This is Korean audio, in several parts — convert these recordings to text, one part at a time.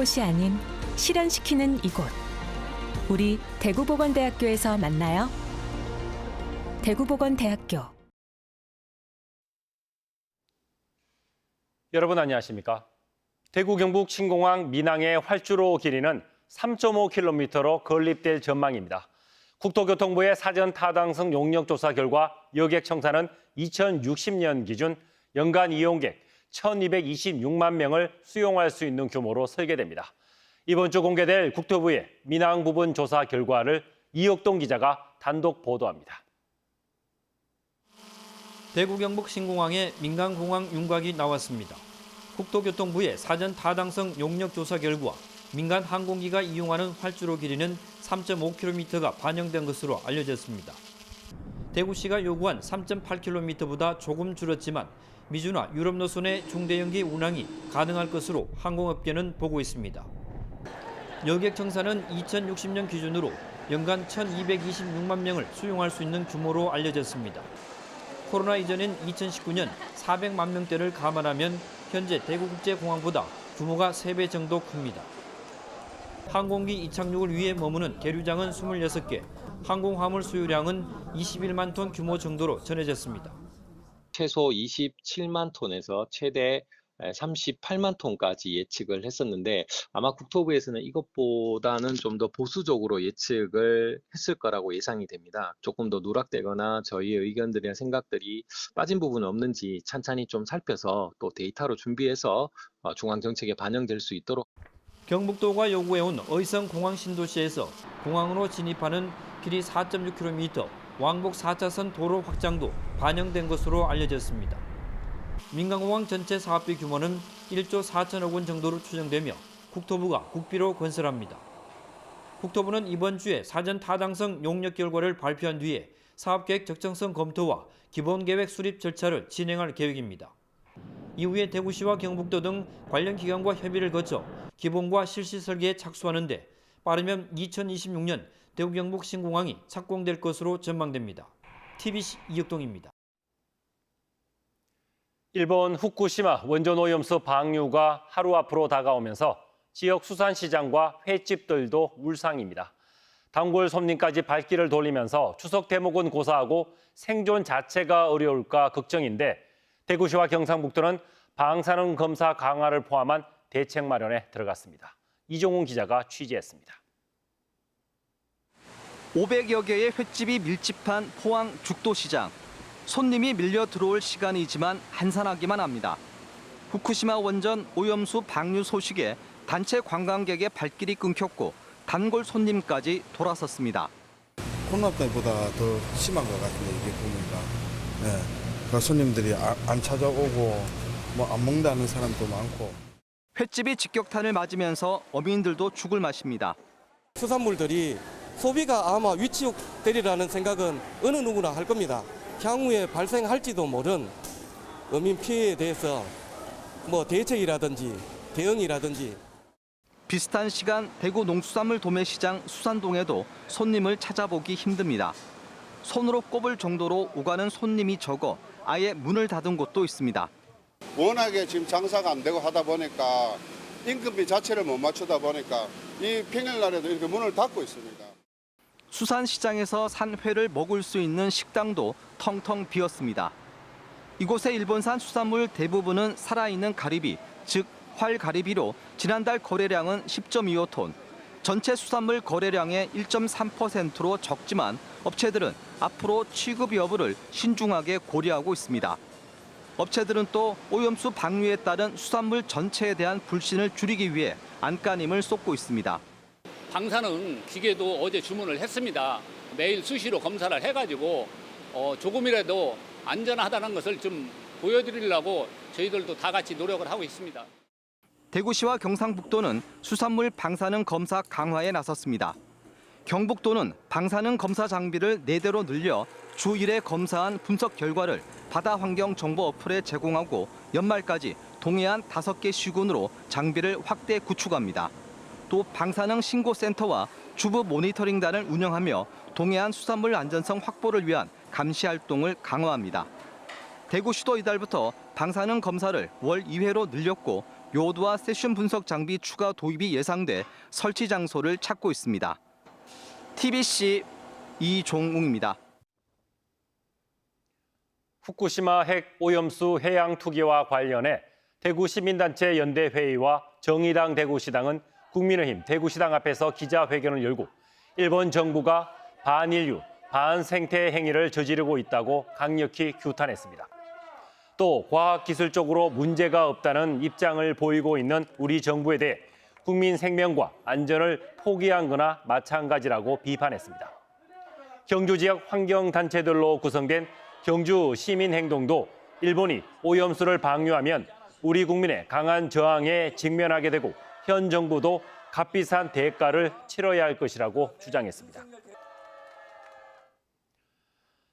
곳이 아닌 실현시키는 이곳. 우리 대구보건대학교에서 만나요. 대구보건대학교. 여러분 안녕하십니까? 대구 경북 신공항 민항의 활주로 길이는 3.5km로 건립될 전망입니다. 국토교통부의 사전 타당성 용역 조사 결과 여객 청사는 2060년 기준 연간 이용객 1,226만 명을 수용할 수 있는 규모로 설계됩니다. 이번 주 공개될 국토부의 민항 부분 조사 결과를 이혁동 기자가 단독 보도합니다. 대구 경북 신공항에 민간공항 윤곽이 나왔습니다. 국토교통부의 사전 타당성 용역 조사 결과 민간 항공기가 이용하는 활주로 길이는 3.5km가 반영된 것으로 알려졌습니다. 대구시가 요구한 3.8km보다 조금 줄었지만 미주나 유럽 노선의 중대형기 운항이 가능할 것으로 항공업계는 보고 있습니다. 여객 청사는 2060년 기준으로 연간 1,226만 명을 수용할 수 있는 규모로 알려졌습니다. 코로나 이전인 2019년 400만 명대를 감안하면 현재 대구국제공항보다 규모가 3배 정도 큽니다. 항공기 이착륙을 위해 머무는 계류장은 26개, 항공화물 수유량은 21만 톤 규모 정도로 전해졌습니다. 최소 27만 톤에서 최대 38만 톤까지 예측을 했었는데 아마 국토부에서는 이것보다는 좀 더 보수적으로 예측을 했을 거라고 예상이 됩니다. 조금 더 누락되거나 저희의 의견들이나 생각들이 빠진 부분은 없는지 찬찬히 좀 살펴서 또 데이터로 준비해서 어, 중앙정책에 반영될 수 있도록 경북도가 요구해온 의성 공항 신도시에서 공항으로 진입하는 길이 4.6km, 왕복 4차선 도로 확장도 반영된 것으로 알려졌습니다. 민간공항 전체 사업비 규모는 1조 4천억 원 정도로 추정되며 국토부가 국비로 건설합니다. 국토부는 이번 주에 사전 타당성 용역 결과를 발표한 뒤에 사업계획 적정성 검토와 기본계획 수립 절차를 진행할 계획입니다. 이후에 대구시와 경북도 등 관련 기관과 협의를 거쳐 기본과 실시 설계에 착수하는데 빠르면 2026년 대구 경북 신공항이 착공될 것으로 전망됩니다. TBC 이혁동입니다. 일본 후쿠시마 원전 오염수 방류가 하루 앞으로 다가오면서 지역 수산시장과 횟집들도 울상입니다. 단골 손님까지 발길을 돌리면서 추석 대목은 고사하고 생존 자체가 어려울까 걱정인데 대구시와 경상북도는 방사능 검사 강화를 포함한 대책 마련에 들어갔습니다. 이종훈 기자가 취재했습니다. 500여 개의 횟집이 밀집한 포항 죽도시장. 손님이 밀려 들어올 시간이지만 한산하기만 합니다. 후쿠시마 원전 오염수 방류 소식에 단체 관광객의 발길이 끊겼고 단골 손님까지 돌아섰습니다. 코로나 때보다 더 심한 것 같은데 이게 보니까 예. 그러니까 손님들이 아- 안 찾아오고 뭐 안 먹는다는 사람도 많고 횟집이 직격탄을 맞으면서 어민들도 죽을 맛입니다. 수산물들이 소비가 아마 위축되리라는 생각은 어느 누구나 할 겁니다. 향후에 발생할지도 모른 어민 피해에 대해서 뭐 대책이라든지 대응이라든지 비슷한 시간 대구 농수산물 도매시장 수산동에도 손님을 찾아보기 힘듭니다. 손으로 꼽을 정도로 오가는 손님이 적어 아예 문을 닫은 곳도 있습니다. 워낙에 지금 장사가 안 되고 하다 보니까 임금비 자체를 못 맞추다 보니까 이 평일날에도 이렇게 문을 닫고 있습니다. 수산시장에서 산 회를 먹을 수 있는 식당도 텅텅 비었습니다. 이곳의 일본산 수산물 대부분은 살아있는 가리비, 즉 활가리비로 지난달 거래량은 10.25톤, 전체 수산물 거래량의 1.3%로 적지만 업체들은 앞으로 취급 여부를 신중하게 고려하고 있습니다. 업체들은 또 오염수 방류에 따른 수산물 전체에 대한 불신을 줄이기 위해 안간힘을 쏟고 있습니다. 방사능 기계도 어제 주문을 했습니다. 매일 수시로 검사를 해가지고 어, 조금이라도 안전하다는 것을 좀 보여드리려고 저희들도 다 같이 노력을 하고 있습니다. 대구시와 경상북도는 수산물 방사능 검사 강화에 나섰습니다. 경북도는 방사능 검사 장비를 4대로 늘려 주 1회 검사한 분석 결과를 바다 환경 정보 어플에 제공하고 연말까지 동해안 5개 시군으로 장비를 확대 구축합니다. 또 방사능 신고센터와 주부 모니터링단을 운영하며 동해안 수산물 안전성 확보를 위한 감시 활동을 강화합니다. 대구시도 이달부터 방사능 검사를 월 2회로 늘렸고 요도와 세슘 분석 장비 추가 도입이 예상돼 설치 장소를 찾고 있습니다. TBC 이종웅입니다. 후쿠시마 핵 오염수 해양 투기와 관련해 대구 시민단체 연대회의와 정의당 대구시당은 국민의힘 대구시당 앞에서 기자회견을 열고 일본 정부가 반인류, 반생태 행위를 저지르고 있다고 강력히 규탄했습니다. 또 과학기술적으로 문제가 없다는 입장을 보이고 있는 우리 정부에 대해 국민 생명과 안전을 포기한 거나 마찬가지라고 비판했습니다. 경주 지역 환경단체들로 구성된 경주 시민행동도 일본이 오염수를 방류하면 우리 국민의 강한 저항에 직면하게 되고 현 정부도 값비싼 대가를 치러야 할 것이라고 주장했습니다.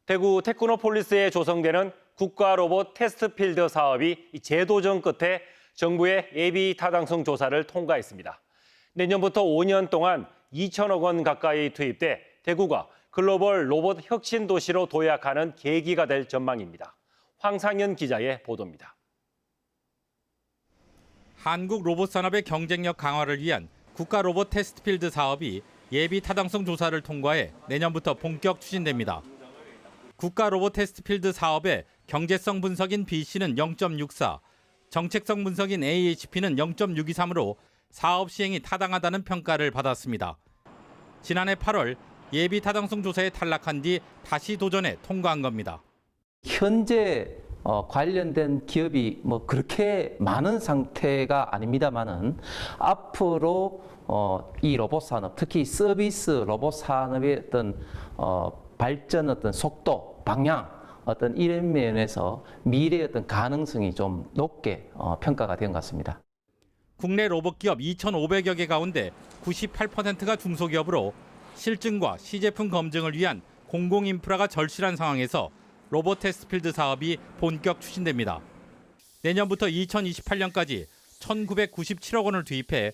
대구 테크노폴리스에 조성되는 국가 로봇 테스트 필드 사업이 제도전 끝에 정부의 예비 타당성 조사를 통과했습니다. 내년부터 5년 동안 2천억 원 가까이 투입돼 대구가 글로벌 로봇 혁신 도시로 도약하는 계기가 될 전망입니다. 황상현 기자의 보도입니다. 한국 로봇 산업의 경쟁력 강화를 위한 국가 로봇 테스트필드 사업이 예비 타당성 조사를 통과해 내년부터 본격 추진됩니다. 국가 로봇 테스트필드 사업의 경제성 분석인 BC는 0.64, 정책성 분석인 AHP는 0.623으로 사업 시행이 타당하다는 평가를 받았습니다. 지난해 8월 예비 타당성 조사에 탈락한 뒤 다시 도전해 통과한 겁니다. 현재 어, 관련된 기업이 뭐 그렇게 많은 상태가 아닙니다만은 앞으로 어, 이 로봇 산업, 특히 서비스 로봇 산업의 어떤 어, 발전 어떤 속도, 방향 어떤 이런 면에서 미래의 어떤 가능성이 좀 높게 어, 평가가 된 것 같습니다. 국내 로봇 기업 2,500여 개 가운데 98%가 중소기업으로 실증과 시제품 검증을 위한 공공 인프라가 절실한 상황에서 로봇 테스트필드 사업이 본격 추진됩니다. 내년부터 2028년까지 1,997억 원을 투입해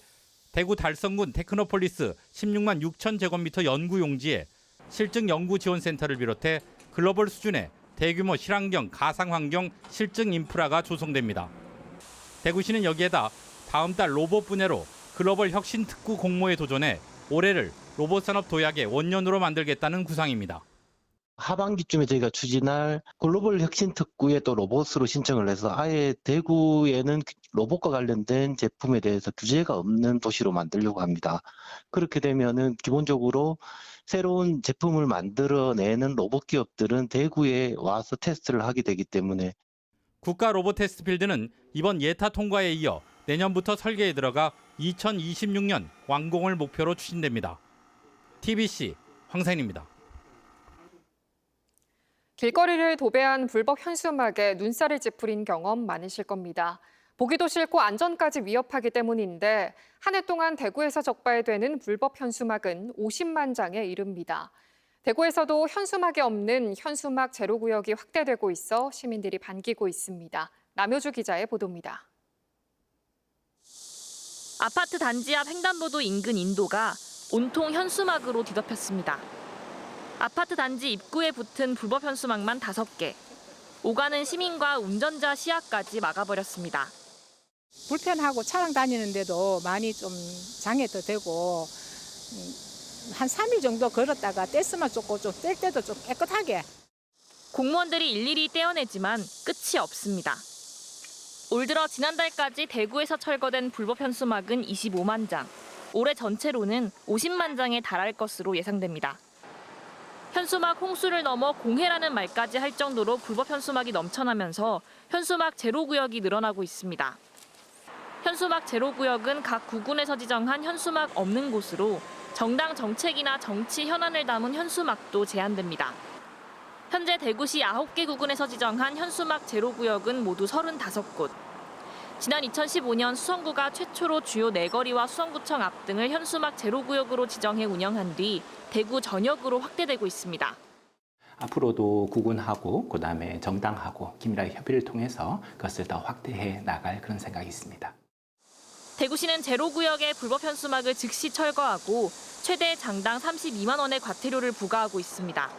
대구 달성군 테크노폴리스 16만 6천 제곱미터 연구 용지에 실증 연구 지원 센터를 비롯해 글로벌 수준의 대규모 실환경 가상 환경 실증 인프라가 조성됩니다. 대구시는 여기에다 다음 달 로봇 분야로 글로벌 혁신 특구 공모에 도전해 올해를 로봇 산업 도약의 원년으로 만들겠다는 구상입니다. 하반기쯤에 저희가 추진할 글로벌 혁신 특구에 또 로봇으로 신청을 해서 아예 대구에는 로봇과 관련된 제품에 대해서 규제가 없는 도시로 만들려고 합니다. 그렇게 되면은 기본적으로 새로운 제품을 만들어내는 로봇 기업들은 대구에 와서 테스트를 하게 되기 때문에 국가 로봇 테스트 필드는 이번 예타 통과에 이어 내년부터 설계에 들어가 2026년 완공을 목표로 추진됩니다. TBC 황사인입니다. 길거리를 도배한 불법 현수막에 눈살을 찌푸린 경험 많으실 겁니다. 보기도 싫고 안전까지 위협하기 때문인데 한 해 동안 대구에서 적발되는 불법 현수막은 50만 장에 이릅니다. 대구에서도 현수막이 없는 현수막 제로 구역이 확대되고 있어 시민들이 반기고 있습니다. 남효주 기자의 보도입니다. 아파트 단지 앞 횡단보도 인근 인도가 온통 현수막으로 뒤덮였습니다. 아파트 단지 입구에 붙은 불법 현수막만 5개. 오가는 시민과 운전자 시야까지 막아버렸습니다. 불편하고 차량 다니는데도 많이 좀 장애도 되고 음, 한 3일 정도 걸었다가 떼스만 쫓고 좀 뗄 때도 좀 깨끗하게 공무원들이 일일이 떼어내지만 끝이 없습니다. 올 들어 지난달까지 대구에서 철거된 불법 현수막은 25만 장. 올해 전체로는 50만 장에 달할 것으로 예상됩니다. 현수막 홍수를 넘어 공해라는 말까지 할 정도로 불법 현수막이 넘쳐나면서 현수막 제로 구역이 늘어나고 있습니다. 현수막 제로 구역은 각 구군에서 지정한 현수막 없는 곳으로 정당 정책이나 정치 현안을 담은 현수막도 제한됩니다. 현재 대구시 9개 구군에서 지정한 현수막 제로 구역은 모두 35곳. 지난 2015년 수성구가 최초로 주요 내거리와 수성구청 앞 등을 현수막 제로 구역으로 지정해 운영한 뒤 대구 전역으로 확대되고 있습니다. 앞으로도 구군하고 그다음에 정당하고 긴밀하게 협의를 통해서 그것을 더 확대해 나갈 그런 생각이 있습니다. 대구시는 제로 구역의 불법 현수막을 즉시 철거하고 최대 장당 32만 원의 과태료를 부과하고 있습니다.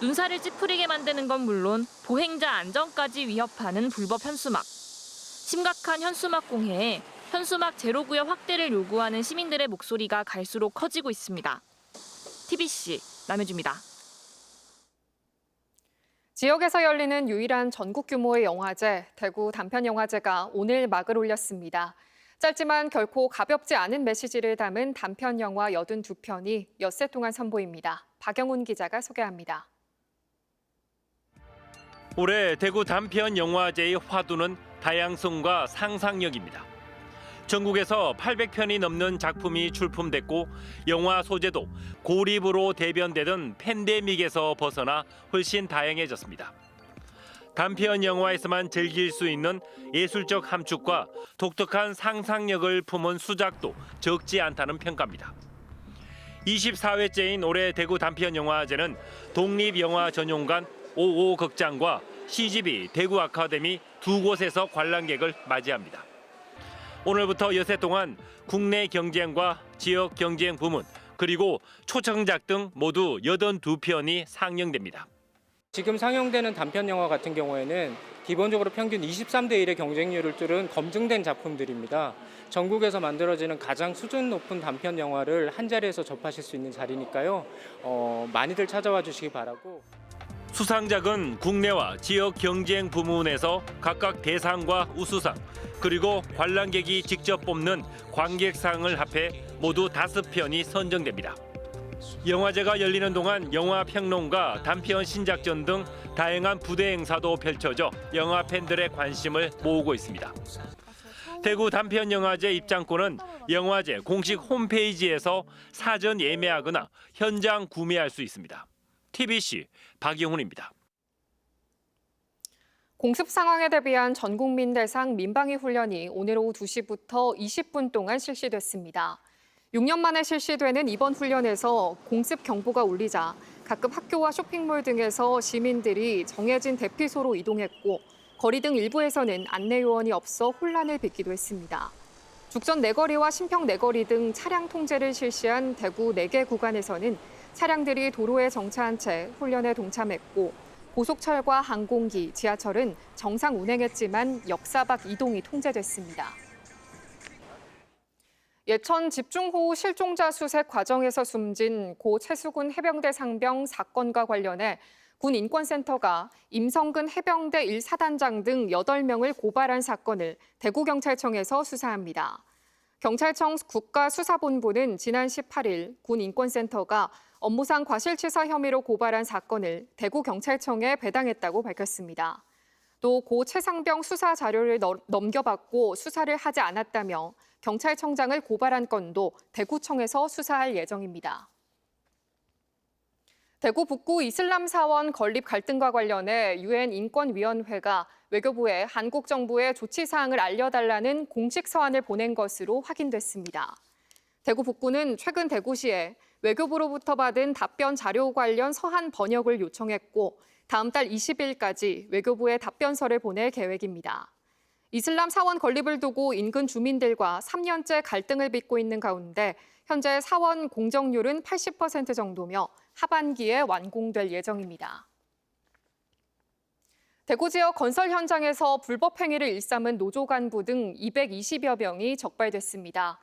눈살을 찌푸리게 만드는 건 물론 보행자 안전까지 위협하는 불법 현수막. 심각한 현수막 공해에 현수막 제로구역 확대를 요구하는 시민들의 목소리가 갈수록 커지고 있습니다. TBC 남효주입니다. 지역에서 열리는 유일한 전국 규모의 영화제, 대구 단편영화제가 오늘 막을 올렸습니다. 짧지만 결코 가볍지 않은 메시지를 담은 단편 영화 82편이 엿새 동안 선보입니다. 박영훈 기자가 소개합니다. 올해 대구 단편 영화제의 화두는 다양성과 상상력입니다. 전국에서 800편이 넘는 작품이 출품됐고 영화 소재도 고립으로 대변되던 팬데믹에서 벗어나 훨씬 다양해졌습니다. 단편 영화에서만 즐길 수 있는 예술적 함축과 독특한 상상력을 품은 수작도 적지 않다는 평가입니다. 24회째인 올해 대구 단편 영화제는 독립 영화 전용관 55 극장과 CGV 대구 아카데미 두 곳에서 관람객을 맞이합니다. 오늘부터 여세 동안 국내 경쟁과 지역 경쟁 부문 그리고 초청작 등 모두 82편이 상영됩니다. 지금 상영되는 단편 영화 같은 경우에는 기본적으로 평균 23대 1의 경쟁률을 뚫은 검증된 작품들입니다. 전국에서 만들어지는 가장 수준 높은 단편 영화를 한 자리에서 접하실 수 있는 자리니까요. 어, 많이들 찾아와 주시기 바라고. 수상작은 국내와 지역 경쟁 부문에서 각각 대상과 우수상 그리고 관람객이 직접 뽑는 관객상을 합해 모두 다섯 편이 선정됩니다. 영화제가 열리는 동안 영화 평론가, 단편 신작전 등 다양한 부대 행사도 펼쳐져 영화 팬들의 관심을 모으고 있습니다. 대구 단편 영화제 입장권은 영화제 공식 홈페이지에서 사전 예매하거나 현장 구매할 수 있습니다. TBC 박영훈입니다. 공습 상황에 대비한 전 국민 대상 민방위 훈련이 오늘 오후 2시부터 20분 동안 실시됐습니다. 6년 만에 실시되는 이번 훈련에서 공습 경보가 울리자 각급 학교와 쇼핑몰 등에서 시민들이 정해진 대피소로 이동했고 거리 등 일부에서는 안내 요원이 없어 혼란을 빚기도 했습니다. 죽전 내거리와 신평 내거리 등 차량 통제를 실시한 대구 4개 구간에서는 차량들이 도로에 정차한 채 훈련에 동참했고 고속철과 항공기, 지하철은 정상 운행했지만 역사박 이동이 통제됐습니다. 예천 집중호우 실종자 수색 과정에서 숨진 고 최수근 해병대 상병 사건과 관련해 군 인권센터가 임성근 해병대 1사단장 등 8명을 고발한 사건을 대구경찰청에서 수사합니다. 경찰청 국가수사본부는 지난 18일 군 인권센터가 업무상 과실치사 혐의로 고발한 사건을 대구경찰청에 배당했다고 밝혔습니다. 또 고 최상병 수사 자료를 넘겨받고 수사를 하지 않았다며 경찰청장을 고발한 건도 대구청에서 수사할 예정입니다. 대구 북구 이슬람 사원 건립 갈등과 관련해 유엔 인권위원회가 외교부에 한국 정부의 조치 사항을 알려달라는 공식 서한을 보낸 것으로 확인됐습니다. 대구 북구는 최근 대구시에 외교부로부터 받은 답변 자료 관련 서한 번역을 요청했고 다음 달 20일까지 외교부에 답변서를 보낼 계획입니다. 이슬람 사원 건립을 두고 인근 주민들과 3년째 갈등을 빚고 있는 가운데 현재 사원 공정률은 80% 정도며 하반기에 완공될 예정입니다. 대구 지역 건설 현장에서 불법 행위를 일삼은 노조 간부 등 220여 명이 적발됐습니다.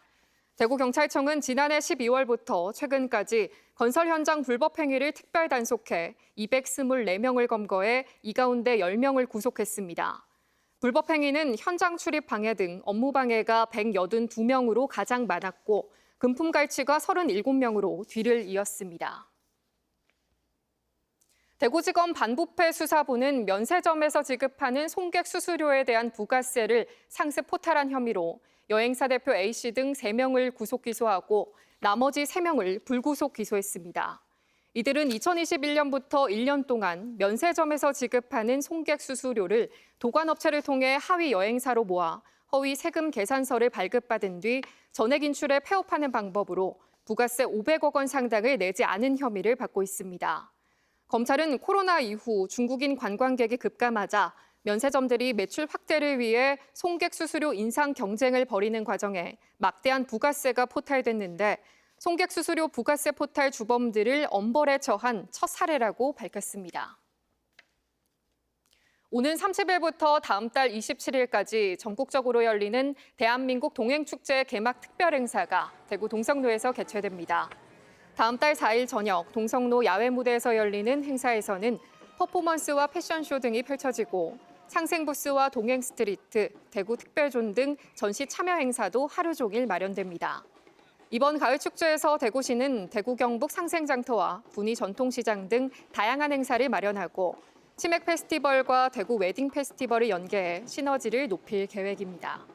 대구경찰청은 지난해 12월부터 최근까지 건설 현장 불법 행위를 특별 단속해 224명을 검거해 이 가운데 10명을 구속했습니다. 불법 행위는 현장 출입 방해 등 업무 방해가 182명으로 가장 많았고 금품 갈취가 37명으로 뒤를 이었습니다. 대구지검 반부패 수사부는 면세점에서 지급하는 송객 수수료에 대한 부가세를 상습 포탈한 혐의로 여행사 대표 A씨 등 3명을 구속 기소하고 나머지 3명을 불구속 기소했습니다. 이들은 2021년부터 1년 동안 면세점에서 지급하는 송객 수수료를 도관업체를 통해 하위 여행사로 모아 허위 세금 계산서를 발급받은 뒤 전액 인출에 폐업하는 방법으로 부가세 500억 원 상당을 내지 않은 혐의를 받고 있습니다. 검찰은 코로나 이후 중국인 관광객이 급감하자 면세점들이 매출 확대를 위해 송객 수수료 인상 경쟁을 벌이는 과정에 막대한 부가세가 포탈됐는데 송객 수수료 부가세 포탈 주범들을 엄벌에 처한 첫 사례라고 밝혔습니다. 오는 30일부터 다음 달 27일까지 전국적으로 열리는 대한민국 동행축제 개막 특별 행사가 대구 동성로에서 개최됩니다. 다음 달 4일 저녁 동성로 야외 무대에서 열리는 행사에서는 퍼포먼스와 패션쇼 등이 펼쳐지고 상생 부스와 동행 스트리트, 대구 특별존 등 전시 참여 행사도 하루 종일 마련됩니다. 이번 가을 축제에서 대구시는 대구 경북 상생장터와 분위 전통시장 등 다양한 행사를 마련하고 치맥 페스티벌과 대구 웨딩 페스티벌을 연계해 시너지를 높일 계획입니다.